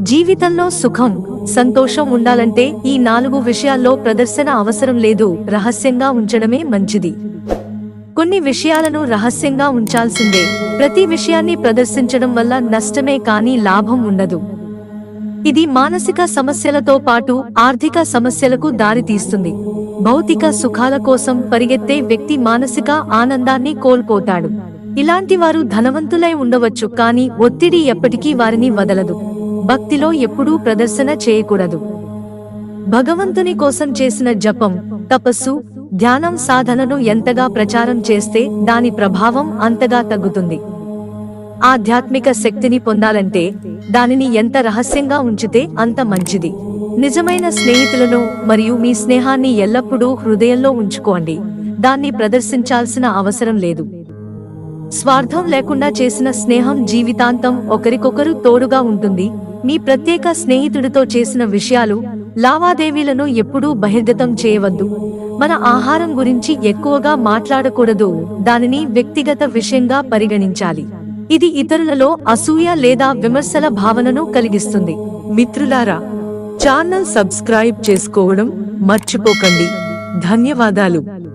జీవితంలో సుఖం సంతోషం ఉండాలంటే ఈ నాలుగు విషయాల్లో ప్రదర్శన అవసరం లేదు. రహస్యంగా ఉంచడమే మంచిది. కొన్ని విషయాలను రహస్యంగా ఉంచాల్సిందే. ప్రతి విషయాన్ని ప్రదర్శించడం వల్ల నష్టమే కానీ లాభం ఉండదు. ఇది మానసిక సమస్యలతో పాటు ఆర్థిక సమస్యలకు దారితీస్తుంది. భౌతిక సుఖాల కోసం పరిగెత్తే వ్యక్తి మానసిక ఆనందాన్ని కోల్పోతాడు. ఇలాంటి వారు ధనవంతులై ఉండవచ్చు కానీ ఒత్తిడి ఎప్పటికీ వారిని వదలదు. భక్తిలో ఎప్పుడూ ప్రదర్శన చేయకూడదు. భగవంతుని కోసం చేసిన జపం తపస్సు ధ్యానం సాధనను ఎంతగా ప్రచారం చేస్తే దాని ప్రభావం అంతగా తగ్గుతుంది. ఆధ్యాత్మిక శక్తిని పొందాలంటే దానిని ఎంత రహస్యంగా ఉంచితే అంత మంచిది. నిజమైన స్నేహితులను మరియు మీ స్నేహాన్ని ఎల్లప్పుడూ హృదయంలో ఉంచుకోండి. దాన్ని ప్రదర్శించాల్సిన అవసరం లేదు. స్వార్థం లేకుండా చేసిన స్నేహం జీవితాంతం ఒకరికొకరు తోడుగా ఉంటుంది. మీ ప్రత్యేక స్నేహితుడితో చేసిన విషయాలు లావాదేవీలను ఎప్పుడూ బహిర్గతం చేయవద్దు. మన ఆహారం గురించి ఎక్కువగా మాట్లాడకూడదు. దానిని వ్యక్తిగత విషయంగా పరిగణించాలి. ఇది ఇతరులలో అసూయ లేదా విమర్శల భావనను కలిగిస్తుంది. మిత్రులారా ఛానల్ సబ్స్క్రైబ్ చేసుకోవడం మర్చిపోకండి. ధన్యవాదాలు.